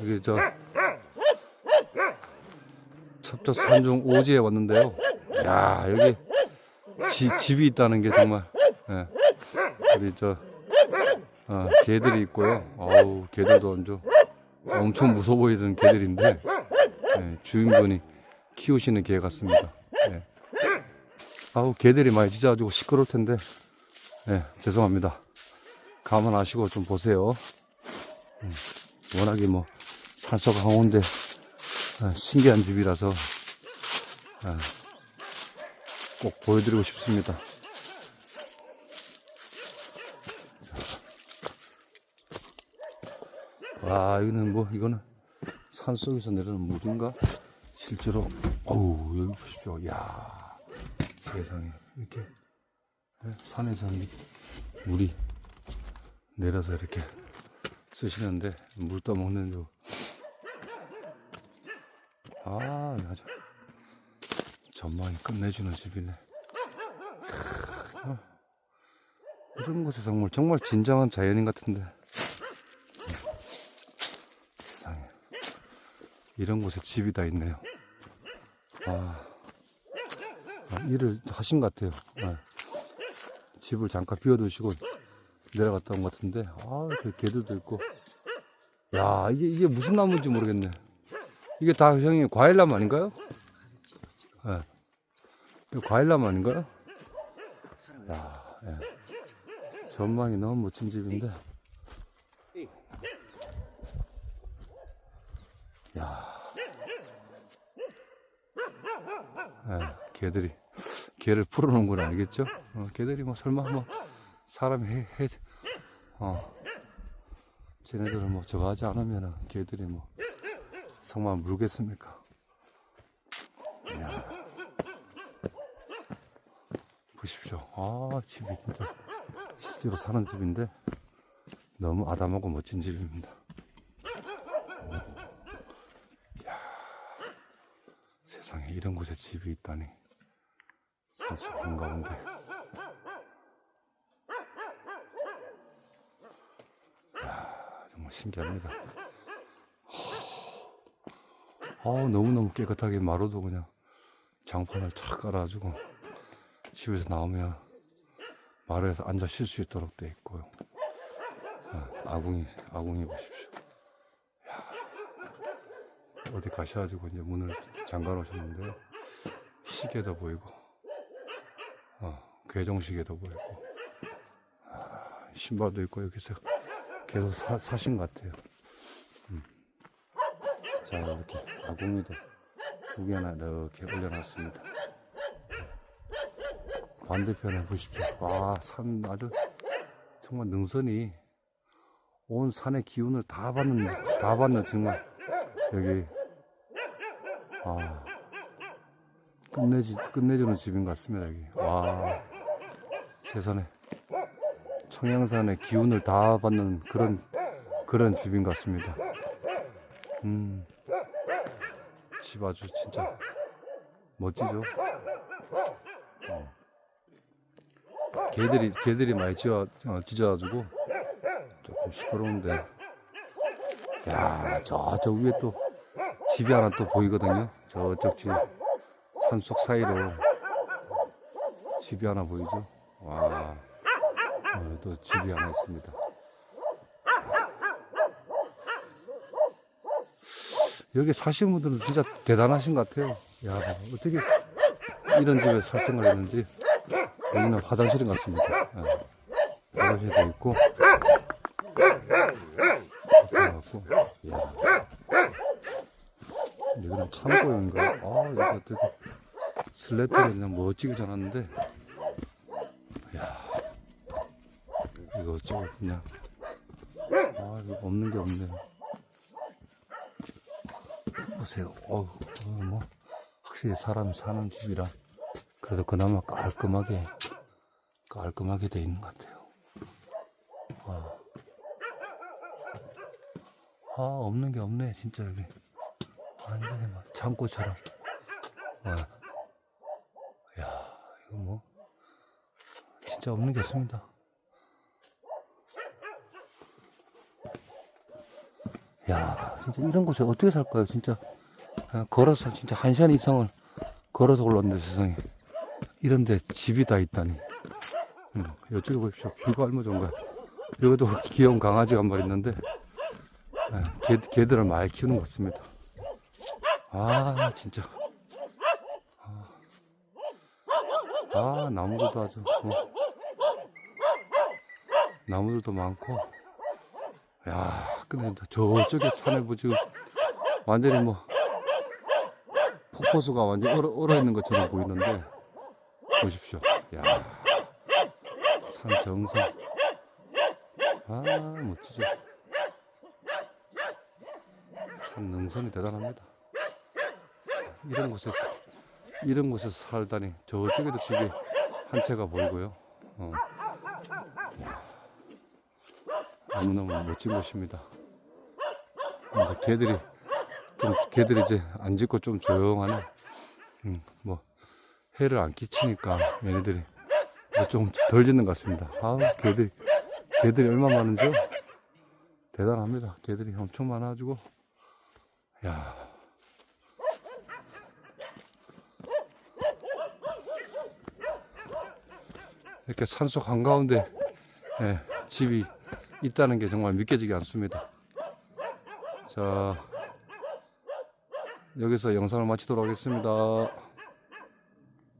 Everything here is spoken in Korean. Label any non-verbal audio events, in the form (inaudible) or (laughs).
여기 저 첩저 산중 오지에 왔는데요. 야 여기 지- 집이 있다는 게 정말 예. 우리 저 어, 개들이 있고요. 어우 개들도 아주 엄청 무서워 보이는 개들인데 예, 주인분이 키우시는 개 같습니다. 예. 아우 개들이 많이 짖어가지고 시끄러울 텐데 예, 죄송합니다. 감안하시고 좀 보세요. 음, 워낙에 뭐 산속 강원대 아, 신기한 집이라서 아, 꼭 보여드리고 싶습니다. 자. 와 이거는 뭐 이거는 산 속에서 내리는 물인가? 실제로 어우 여기 보십시오. 야 세상에 이렇게 예, 산에서 미- 물이 내려서 이렇게 쓰시는데 물 떠먹는 요. 아 아주 전망이 끝내주는 집이네. 크, 이런 곳에 정말 정말 진정한 자연인 같은데. 세상에 이런 곳에 집이 다 있네요. 아, 아, 일을 하신 것 같아요. 아, 집을 잠깐 비워두시고 내려갔다 온 것 같은데 아, 저 개들도 있고 야 이게 이게 무슨 나무인지 모르겠네 이게 다 형님 과일나무 아닌가요? 예. 이거 과일나무 아닌가요? 야, 예. 전망이 너무 멋진 집인데 야 예, 개들이 개를 풀어놓은 건 아니겠죠? 어, 개들이 뭐 설마 뭐 사람이 해, 해, 어, 쟤네들은 뭐 저거 하지 않으면은 걔들이 뭐 정말 물겠습니까? 이야. 보십시오. 아, 집이 진짜 실제로 사는 집인데 너무 아담하고 멋진 집입니다. 오. 이야. 세상에 이런 곳에 집이 있다니 산속 한가운데 정말 신기합니다. 아, 너무너무 깨끗하게 마루도 그냥 장판을 착 깔아가지고 집에서 나오면 마루에서 앉아 쉴 수 있도록 돼 있고요. 아, 아궁이, 아궁이 보십시오. 야, 어디 가셔가지고 이제 문을 잠가 놓으셨는데요. 시계도 보이고, 어, 괴종시계도 보이고, 아, 신발도 있고, 여기서 계속 사, 사신 것 같아요. 음. 자, 이렇게 아궁이도 두 개나 이렇게 올려놨습니다. 반대편에 보십시오. 와, 산 아주 정말 능선이 온 산의 기운을 다 받는, 다 받는 정말 여기, 아, 끝내지, 끝내주는 집인 것 같습니다, 여기. 와, 세상에. 청양산의 기운을 다 받는 그런 그런 집인 것 같습니다. 음, 집 아주 진짜 멋지죠. 어. 개들이 개들이 많이 짖어 어, 짖어가지고 조금 시끄러운데, 야 저쪽 위에 또 집이 하나 또 보이거든요. 저쪽 집 산속 사이로 집이 하나 보이죠. 와. 어, 또 집이 하나 있습니다. 여기 사시는 분들은 진짜 대단하신 것 같아요. 야, 어떻게 이런 집에 살 생각했는지. 여기는 화장실인 것 같습니다. 예. 화장실도 있고. 그래갖고, 야. 여기는 창고인가? 아, 여기 어떻게 슬래트를 그냥 멋지게 전놨는데. 이거 저거 그냥 아 이거 없는 게 없네요 보세요. 어우 어, 뭐 확실히 사람이 사는 집이라 그래도 그나마 깔끔하게 깔끔하게 돼 있는 것 같아요. 아, 아 없는 게 없네 진짜 여기. 완전히 막 창고처럼. 와. 야 이거 뭐 진짜 없는 게 없습니다 야, 진짜 이런 곳에 어떻게 살까요? 진짜 아, 걸어서 진짜 한 시간 이상을 걸어서 올랐는데 세상에 이런데 집이 다 있다니. 음, 이쪽에 보십시오. 뷰가 얼마 좋은가요? 여기도 (laughs) 귀여운 강아지가 한 마리 있는데 아, 개, 개들을 많이 키우는 것 같습니다. 아 진짜 아, 아 나무들도 아주 어. 나무들도 많고 야 근데 저쪽에 산에 뭐 지금 완전히 뭐 폭포수가 완전 얼어, 얼어 있는 것처럼 보이는데 보십시오. 야 산 정상. 아 멋지죠? 산 능선이 대단합니다. 이런 곳에서 이런 곳에서 살다니 저쪽에도 집이 한 채가 보이고요. 어. 너무너무 멋진 곳입니다. 개들이 좀 개들이 이제 안 짖고 좀 조용하네. 음, 뭐 해를 안 끼치니까 얘네들이 좀 덜 짖는 것 같습니다. 아, 개들이 개들이 얼마 나 많은지요? 대단합니다. 개들이 엄청 많아가지고 야. 이렇게 산속 한가운데 예, 집이 있다는 게 정말 믿겨지지 않습니다. 자, 여기서 영상을 마치도록 하겠습니다.